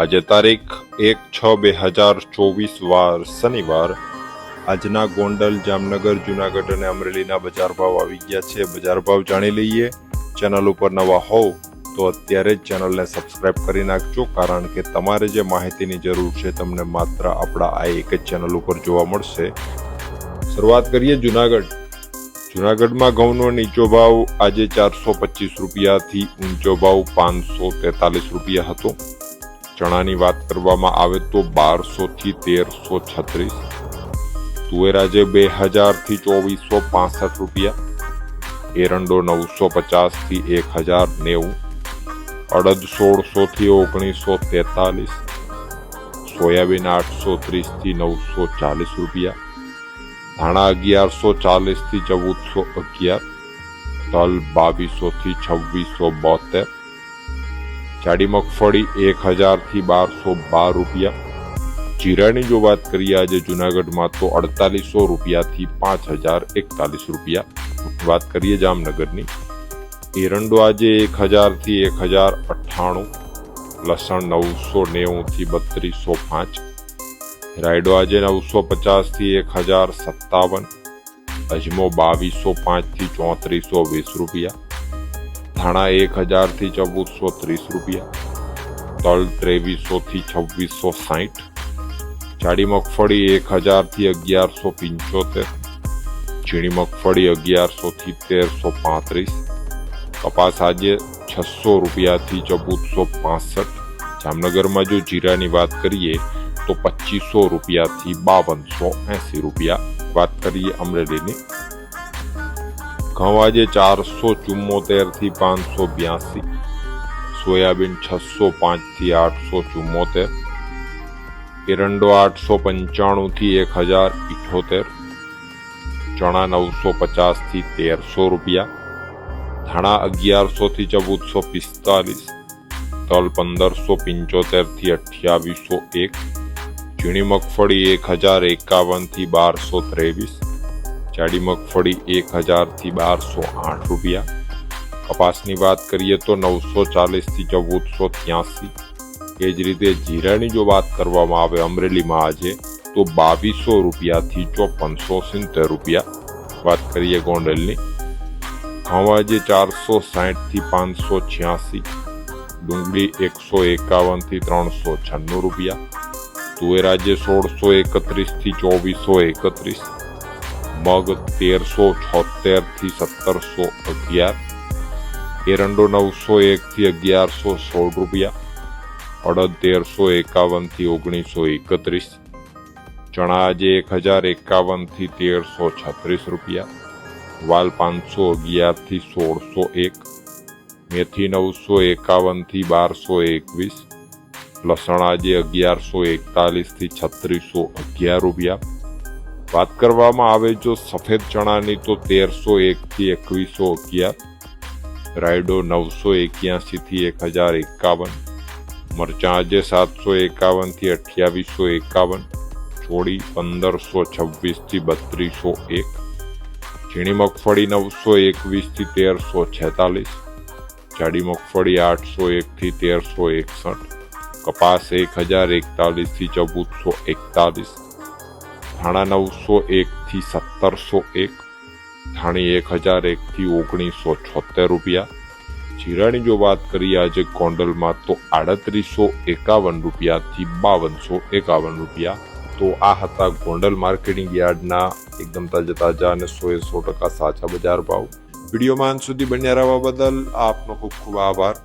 આજે તારીખ એક છ બે હજાર ચોવીસ વાર શનિવાર. આજના ગોંડલ, જામનગર, જુનાગઢ અને અમરેલીના બજાર ભાવ આવી ગયા છે. બજાર ભાવ જાણી લઈએ. ચેનલ ઉપર નવા હોવ તો અત્યારે જ ચેનલને સબસ્ક્રાઇબ કરી નાખજો, કારણ કે તમારે જે માહિતીની જરૂર છે તમને માત્ર આપણા આ એક જ ચેનલ ઉપર જોવા મળશે. શરૂઆત કરીએ જુનાગઢ. જુનાગઢમાં ઘઉંનો નીચો ભાવ આજે ચારસો પચીસ રૂપિયાથી ઊંચો ભાવ પાંચસો તેતાલીસ રૂપિયા હતો. ચણાની વાત કરવામાં આવે તો બારસો થી તેરસો છત્રીસ. તુવેરાજે બે હજારથી ચોવીસો પાસઠ રૂપિયા. એરંડો નવસો પચાસથી એક હજાર નેવું. અડદ સોળસો થી ઓગણીસો તેતાલીસ. સોયાબીન આઠસો ત્રીસથી નવસો ચાલીસ રૂપિયા. ધાણા અગિયારસો ચાલીસથી ચૌદસો અગિયાર. તલ બાવીસો થી છવ્વીસો બોતેર. જાડી મગફળી એક હજારથી બારસો બાર રૂપિયા. જીરાની જો વાત કરીએ આજે જુનાગઢમાં તો અડતાલીસો રૂપિયાથી પાંચ હજાર એકતાલીસ રૂપિયા. વાત કરીએ જામનગરની. એરંડો આજે એક હજારથી એક હજાર અઠ્ઠાણું. લસણ નવસો નેવુંથી બત્રીસો પાંચ. રાયડો આજે નવસો પચાસથી એક હજાર સત્તાવન. અજમો બાવીસો પાંચથી ચોત્રીસો વીસ રૂપિયા. ધાણા એક હજારથી ચૌદસો ત્રીસ રૂપિયા. તલ ત્રેવીસોથી છવ્વીસો સાઠ જાડી મગફળી એક હજારથી અગિયારસો પંચોતેર. ઝીણી મગફળી અગિયારસોથી તેરસો પાંત્રીસ. કપાસ આજે છસો રૂપિયાથી ચૌદસો પાસઠ. જામનગરમાં જો જીરાની વાત કરીએ, તો પચીસો રૂપિયાથી બાવનસો એંસી રૂપિયા. વાત કરીએ અમરેલીની. ઘઉં ચારસો ચુમ્મોતેરથી પાંચસો બ્યાસી, સોયાબીન છસો પાંચથી આઠસો ચુમ્મોતેર, એરંડો આઠસો પંચાણું થી એક હજાર ઇઠોતેર, ચણા નવસો પચાસથી તેરસો રૂપિયા, ધાણા અગિયારસો થી ચૌદસો પિસ્તાલીસ, તલ પંદરસો પંચોતેરથી અઠ્યાવીસો એક ઝીણી મગફળી એક હજાર એકાવનથી બારસો ત્રેવીસ જાડી મગફળી એક હજારથી બારસો આઠ રૂપિયા. કપાસની વાત કરીએ તો નવસો ચાલીસથી ચૌદસો ત્યાસી. એ જ રીતે જીરાની જો વાત કરવામાં આવે અમરેલીમાં આજે, તો બાવીસો રૂપિયાથી ચોપનસો સિત્તેર રૂપિયા. વાત કરીએ ગોંડલની. ઘઉં આજે ચારસો સાઠથી પાંચસો છ્યાસી. ડુંગળી એકસો એકાવનથી ત્રણસો છન્નું રૂપિયા. તુવેર આજે સોળસો એકત્રીસથી ચોવીસો એકત્રીસ. મગ તેરસો છોતેરથી સત્તરસો અગિયાર એરંડો નવસો એક થી અગિયારસો સોળ રૂપિયા અડદ તેરસો એકાવનથી ઓગણીસો એકત્રીસ ચણા આજે એક હજાર એકાવનથી તેરસો છત્રીસ રૂપિયા વાલ પાંચસો અગિયારથી સોળસો એક મેથી નવસો એકાવનથી બારસો એકવીસ લસણ આજે અગિયારસો એકતાલીસથી છત્રીસો અગિયાર રૂપિયા વાત કરવામાં આવે જો સફેદ ચણાની તો તેરસો એકથી એકવીસો અગિયાર, રાયડો નવસો એક્યાસીથી એક હજાર એકાવન, મરચાં આજે સાતસો એકાવનથી અઠ્યાવીસો એકાવન, ચોળી પંદરસો છવ્વીસથી બત્રીસો એક, ઝીણી મગફળી નવસો એકવીસથી તેરસો છેતાલીસ, જાડી મગફળી આઠસો એકથી તેરસો એકસઠ, કપાસ એક હજાર એકતાલીસથી ચૌદસો એકતાલીસ ધાણા નવસો એકથી સત્તરસો એક ધાણી એક હજાર એકથી ઓગણીસો છોતેર રૂપિયા. જીરાની જો વાત કરીએ આજે ગોંડલમાં, તો આડત્રીસો એકાવન રૂપિયાથી બાવનસો એકાવન રૂપિયા. તો આ હતા ગોંડલ માર્કેટિંગ યાર્ડના એકદમ તાજા તાજા અને સો એ સો ટકા સાચા બજાર ભાવ. વિડીયોમાં અંત સુધી બન્યા રહેવા બદલ આપનો ખૂબ ખૂબ આભાર.